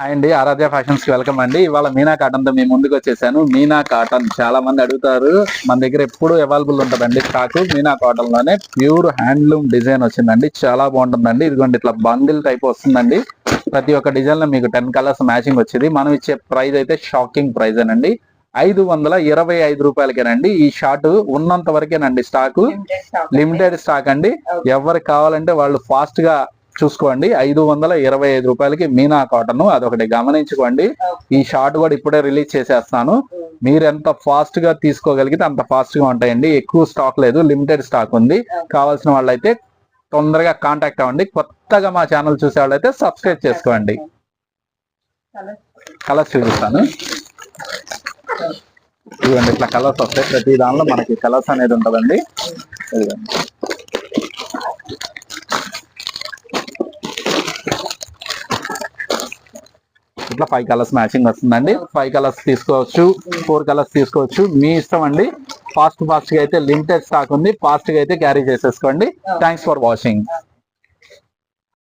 Hi అండి ఆరాధ్య ఫ్యాషన్స్కి welcome అండి. ఇవాళ మీనా కాటన్తో మేము ముందుకు వచ్చేసాను. మీనా కాటన్ చాలా మంది అడుగుతారు. మన దగ్గర ఎప్పుడు అవైలబుల్ ఉంటుందండి స్టాక్ మీనా కాటన్లోనే ప్యూర్ హ్యాండ్లూమ్ డిజైన్ వచ్చిందండి. చాలా బాగుంటుందండి. ఇదిగోండి ఇట్లా బండిల్ టైప్ వస్తుందండి. ప్రతి ఒక్క డిజైన్లో మీకు టెన్ కలర్స్ మ్యాచింగ్ వచ్చింది. మనం ఇచ్చే ప్రైస్ అయితే షాకింగ్ ప్రైస్ అండి ఐదు వందల ఇరవై ఐదు రూపాయలకేనండి. ఈ షార్ట్ ఉన్నంత వరకేనండి stock limited stock limited stock అండి. ఎవరికి కావాలంటే వాళ్ళు ఫాస్ట్గా చూసుకోండి. ఐదు వందల ఇరవై ఐదు రూపాయలకి మీనా కాటన్ అదొకటి గమనించుకోండి. ఈ షార్ట్ కూడా ఇప్పుడే రిలీజ్ చేసేస్తాను. మీరు ఎంత ఫాస్ట్గా తీసుకోగలిగితే అంత ఫాస్ట్గా ఉంటాయండి. ఎక్కువ స్టాక్ లేదు లిమిటెడ్ స్టాక్ ఉంది. కావాల్సిన వాళ్ళైతే తొందరగా కాంటాక్ట్ అవ్వండి. కొత్తగా మా ఛానల్ చూసే వాళ్ళైతే సబ్స్క్రైబ్ చేసుకోండి. కలర్స్ చూపిస్తాను. ఇదిగోండి ఇట్లా కలర్స్ వస్తాయి. ప్రతి దానిలో మనకి కలర్స్ అనేది ఉంటుందండి. దీంట్లో ఫైవ్ కలర్స్ మ్యాచింగ్ వస్తుందండి. ఫైవ్ కలర్స్ తీసుకోవచ్చు ఫోర్ కలర్స్ తీసుకోవచ్చు. మీ ఇష్టం అండి. ఫాస్ట్ ఫాస్ట్గా అయితే లిమిటెడ్ స్టాక్ ఉంది. ఫాస్ట్గా అయితే క్యారీ చేసేసుకోండి. Thanks for watching